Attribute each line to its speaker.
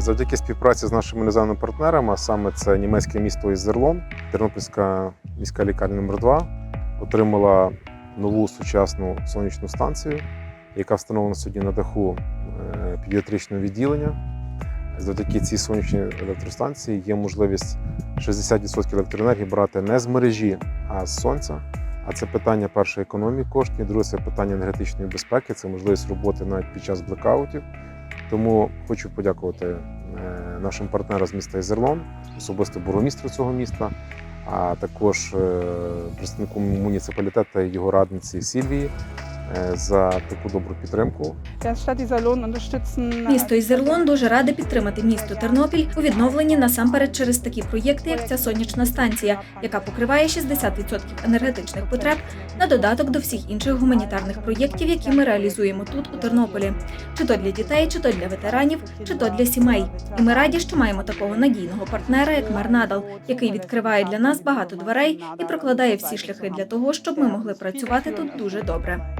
Speaker 1: Завдяки співпраці з нашими іноземними партнерами, а саме це німецьке місто Ізерлон, Тернопільська міська лікарня номер 2 отримала нову сучасну сонячну станцію, яка встановлена сьогодні на даху е, педіатричного відділення. Завдяки цій сонячній електростанції є можливість 60% електроенергії брати не з мережі, а з сонця. А це питання перше економії коштів, друге це питання енергетичної безпеки, це можливість роботи навіть під час блекаутів. Тому хочу подякувати е, нашим партнерам з міста Ізерлон, особисто бургомістру цього міста, а також е, представнику муніципалітету його радниці Сільвії за таку добру підтримку.
Speaker 2: Місто Ізерлон дуже раде підтримати місто Тернопіль у відновленні насамперед через такі проєкти, як ця сонячна станція, яка покриває 60% енергетичних потреб на додаток до всіх інших гуманітарних проєктів, які ми реалізуємо тут у Тернополі, чи то для дітей, чи то для ветеранів, чи то для сімей. І ми раді, що маємо такого надійного партнера, як мер Надал, який відкриває для нас багато дверей і прокладає всі шляхи для того, щоб ми могли працювати тут дуже добре.